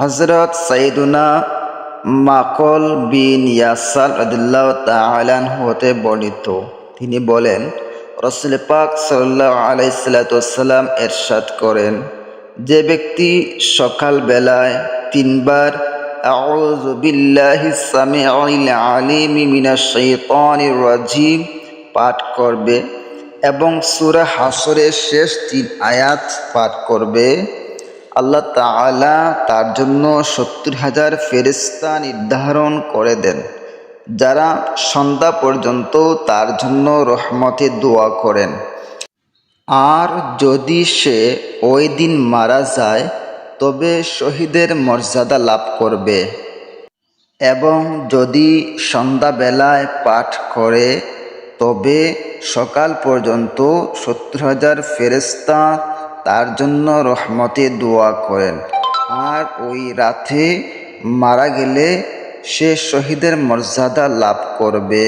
হজরত সাইদুনা মাকল বিন ইয়াসার আদিল্লাহ তালান হতে বর্ণিত। তিনি বলেন, রসুল পাক সাল্লাহ এরশাদ করেন, যে ব্যক্তি সকাল বেলায় তিনবার রাজিম পাঠ করবে এবং সূরা হাসরের শেষ তিন আয়াত পাঠ করবে। আল্লাহ তাআলা তার জন্য সত্তর হাজার ফেরিস্তা নির্ধারণ করে দেন, যারা সন্ধ্যা পর্যন্ত তার জন্য রহমতে দোয়া করেন। আর যদি সে ওই দিন মারা যায়, তবে শহীদের মর্যাদা লাভ করবে। এবং যদি সন্ধ্যাবেলায় পাঠ করে, তবে সকাল পর্যন্ত সত্তর হাজার ফেরেস্তা তার জন্য রহমতে দোয়া করেন। আর ওই রাতে মারা গেলে সে শহীদের মর্যাদা লাভ করবে।